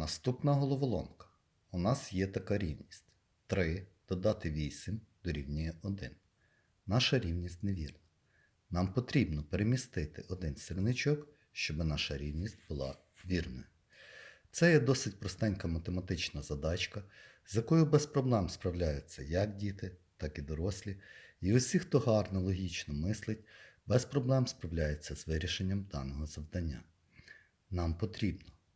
Наступна головоломка. У нас є така рівність. 3 додати 8 дорівнює 1. Наша рівність невірна. Нам потрібно перемістити один сірничок, щоб наша рівність була вірною. Це є досить простенька математична задачка, з якою без проблем справляються як діти, так і дорослі, і усі, хто гарно логічно мислить, без проблем справляються з вирішенням даного завдання. Нам потрібно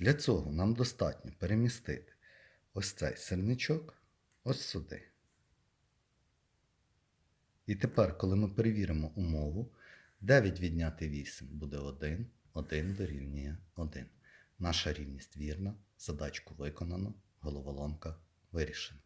Для цього нам достатньо перемістити ось цей сирничок ось сюди. І тепер, коли ми перевіримо умову, 9 відняти 8 буде 1, 1 дорівнює 1. Наша рівність вірна, задачку виконано, головоломка вирішена.